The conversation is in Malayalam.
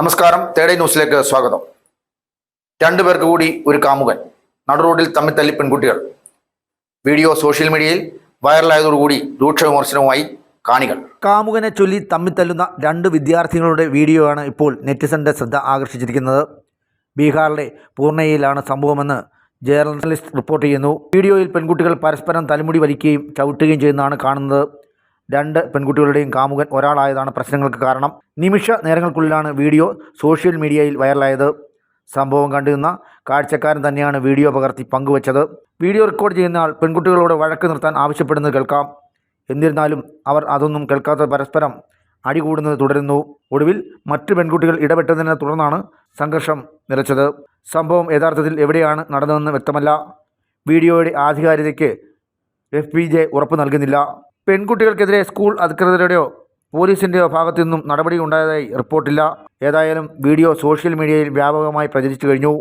നമസ്കാരം. തേടേ ന്യൂസിലേക്ക് സ്വാഗതം. രണ്ടു പേർക്ക് കൂടി ഒരു കാമുകൻ നടു റോഡിൽ തമ്മിൽ തല്ലി പെൺകുട്ടികൾ. വീഡിയോ സോഷ്യൽ മീഡിയയിൽ വൈറലായതോടുകൂടി രൂക്ഷ വിമർശനവുമായി കാണികൾ. കാമുകനെ ചൊല്ലി തമ്മിൽ തല്ലുന്ന രണ്ട് വിദ്യാർത്ഥികളുടെ വീഡിയോയാണ് ഇപ്പോൾ നെറ്റിസന്റെ ശ്രദ്ധ ആകർഷിച്ചിരിക്കുന്നത്. ബീഹാറിലെ പൂർണയിലാണ് സംഭവമെന്ന് ജേർണലിസ്റ്റ് റിപ്പോർട്ട് ചെയ്യുന്നു. വീഡിയോയിൽ പെൺകുട്ടികൾ പരസ്പരം തലമുടി വലിക്കുകയും ചവിട്ടുകയും ചെയ്യുന്നതാണ് കാണുന്നത്. രണ്ട് പെൺകുട്ടികളുടെയും കാമുകൻ ഒരാളായതാണ് പ്രശ്നങ്ങൾക്ക് കാരണം. നിമിഷ നേരങ്ങൾക്കുള്ളിലാണ് വീഡിയോ സോഷ്യൽ മീഡിയയിൽ വൈറലായത്. സംഭവം കണ്ടിരുന്ന കാഴ്ചക്കാരൻ തന്നെയാണ് വീഡിയോ പകർത്തി പങ്കുവച്ചത്. വീഡിയോ റെക്കോർഡ് ചെയ്യുന്ന ആൾ പെൺകുട്ടികളോട് വഴക്ക് നിർത്താൻ ആവശ്യപ്പെടുന്നത് കേൾക്കാം. എന്നിരുന്നാലും അവർ അതൊന്നും കേൾക്കാത്ത പരസ്പരം അടികൂടുന്നത് തുടരുന്നു. ഒടുവിൽ മറ്റു പെൺകുട്ടികൾ ഇടപെട്ടതിനെ തുടർന്നാണ് സംഘർഷം നിലച്ചത്. സംഭവം യഥാർത്ഥത്തിൽ എവിടെയാണ് നടന്നതെന്ന് വ്യക്തമല്ല. വീഡിയോയുടെ ആധികാരികതയ്ക്ക് എഫ് ഉറപ്പ് നൽകുന്നില്ല. പെൺകുട്ടികൾക്കെതിരെ സ്കൂൾ അധികൃതരുടെയോ പോലീസിന്റെയോ ഭാഗത്തു നിന്നും നടപടി ഉണ്ടായതായി റിപ്പോർട്ടില്ല. ഏതായാലും വീഡിയോ സോഷ്യൽ മീഡിയയിൽ വ്യാപകമായി പ്രചരിച്ചു കഴിഞ്ഞു.